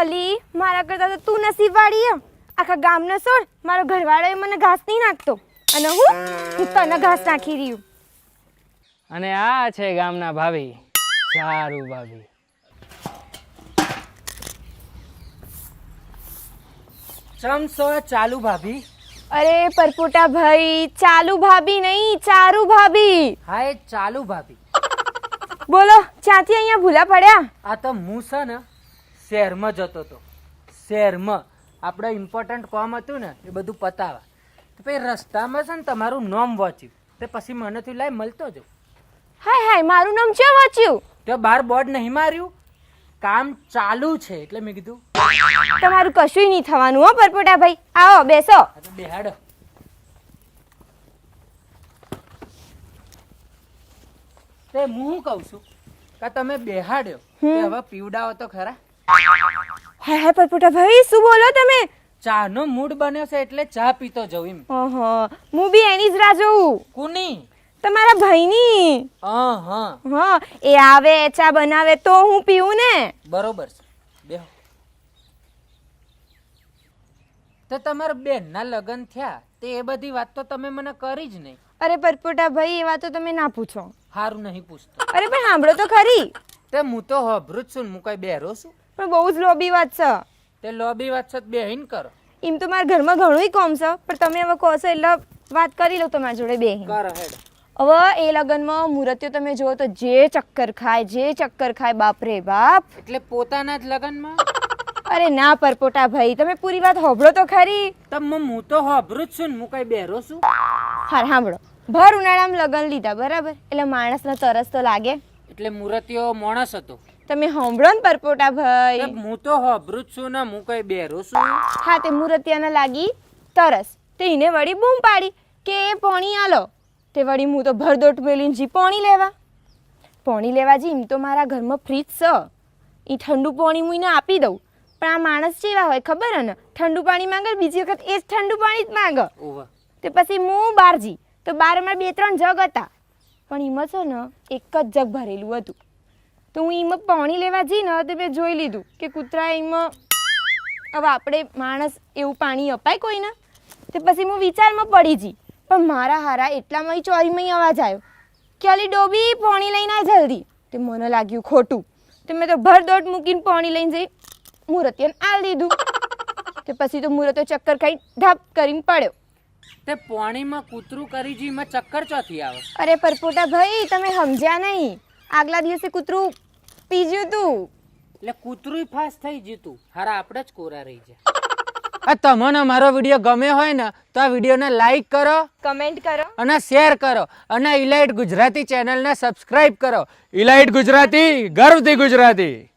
અલી મારા કરતા તો તું નસીબવાળી એમ. આખા ગામનો છોડ મારો ઘરવાળો એ મને ઘાસ નહીં નાખતો. અને હું હું તને ઘાસ નાખી રહ્યું અને આ છે ગામના ભાભી સારું ભાભી. ચમસો ચાલુ ભાભી. અરે પરપોટા ભાઈ ચાલુ ભાભી નહીં ચારુ ભાભી. હા એ ચાલુ ભાભી. બોલો ક્યાંથી અહીંયા ભૂલા પડ્યા? આ તો હું છે ને શહેરમાં જતો હતો. શહેરમાં. આપણે ઇમ્પોર્ટન્ટ કોમ હતું ને એ બધું પતાવા. તો પછી રસ્તામાં છે ને તમારું નામ વાંચ્યું. તે પછી મને તું લાય મળતો જો હાય હાય મારું નામ છે વાંચ્યું? તો બાર બોર્ડ નહીં માર્યું. કામ ચાલુ છે એટલે મેં કીધું. તમારું કશું નહીં થવાનું હો પરપોટા ભાઈ. આવો બેસો. તો બેહાડો. તે હું કહું છું કે તમે બેહાડ્યો. તે હવે પીવડાવો તો ખરા. હાય હાય પરપોટા ભાઈ શું બોલો તમે? ચાનો મૂડ બન્યો છે એટલે ચા પીતો જઉં એમ. ઓહો હું બી એની જ રાહ જોઉં. કુની? તમારા ભાઈની? હા હા. હા એ આવે ચા બનાવે તો હું પીવું ને? બરોબર છે. બેહો. તો તમારા બેનના લગ્ન થયા તે એ બધી વાત તો તમે મને કરી જ નહીં. અરે પરપોટા ભાઈ એ વાત તો તમે ના પૂછો. સારું નહીં પૂછતો. અરે પણ સાંભળો તો ખરી. તે હું તો હભરું જ છું હું કઈ બેરો છું. પણ બહુ જ લોબી વાત છે. તે લોબી વાત છે બેહીન કરો. એમ તો મારા ઘરમાં ઘણું કોમ છે પણ તમે હવે કહો છો એટલે વાત કરી લો તમારા જોડે બેહીન. કરો હેડ. હવે એ લગ્નમાં મુહૂર્ત્યો તમે જુઓ તો જે ચક્કર ખાય જે ચક્કર ખાય બાપરે બાપ. એટલે પોતાના જ લગ્નમાં? અરે ના પરપોટા ભાઈ તમે પૂરી વાત હોભળો તો ખરી. તો મ- હું તો હભરું જ છું ને હું કઈ બેરો છું. હા સાંભળો ભર ઉનાળામાં લગ્ન લીધા બરાબર? એટલે માણસને તરસ તો લાગે. એટલે મૂર્તિઓ માણસ હતો. તમે સાંભળો ને પરપોટા ભાઈ. હું તો હભરું જ છું ને હું કઈ બેરો છું. હા તે મુરતિયાને લાગી તરસ. તે એને વળી બૂમ પાડી કે એ પોણી આલો. તે વળી હું તો ભરદોટ મેલીને જી પોણી લેવા. પોણી લેવા જી એમ તો મારા ઘરમાં ફ્રીજ છે એ ઠંડુ પોણી હું એને આપી દઉં. પણ આ માણસ જેવા હોય ખબર હે ને? ઠંડુ પાણી માંગે બીજી વખત એ જ ઠંડુ પાણી જ માંગે. તે પછી હું બાર જી. તો બાર અમારે બે ત્રણ જગ હતા. પણ એમાં છે ને એક જ જગ ભરેલું હતું. તો હું એમાં પાણી લેવા જઈ ને તો મેં જોઈ લીધું કે કૂતરા એમાં હવે આપણે માણસ એવું પાણી અપાય કોઈને? તે પછી હું વિચારમાં પડી જઈ પણ મારા હારા એટલામાં ચોરીમાં અવાજ આવ્યો કે અલી ડોબી પાણી લઈને આ જલ્દી. તે મને લાગ્યું ખોટું. તો મેં તો ભરદોટ મૂકીને પાણી લઈને જઈ મુરતિયાને આલ દીધું. તે પછી તો મૂરતો ચક્કર ખાઈ ધાપ કરીને પડ્યો. તે પાણીમાં કૂતરું કરી જીમાં ચક્કર ચોથી આવે. અરે પરપોટા ભાઈ તમે સમજ્યા નહીં. આગલા દિવસે કૂતરું પી ગયું તું? એટલે કૂતરું ફાસ થઈ જીતું હારા આપણે જ કોરા રહી જાય આ તમને મારો વીડિયો ગમે હોય ને તો આ વિડીયોને લાઈક કરો કમેન્ટ કરો. અને શેર કરો. અને ઇલાઇટ ગુજરાતી ચેનલને સબસ્ક્રાઇબ કરો. ઇલાઇટ ગુજરાતી ગર્વથી ગુજરાતી.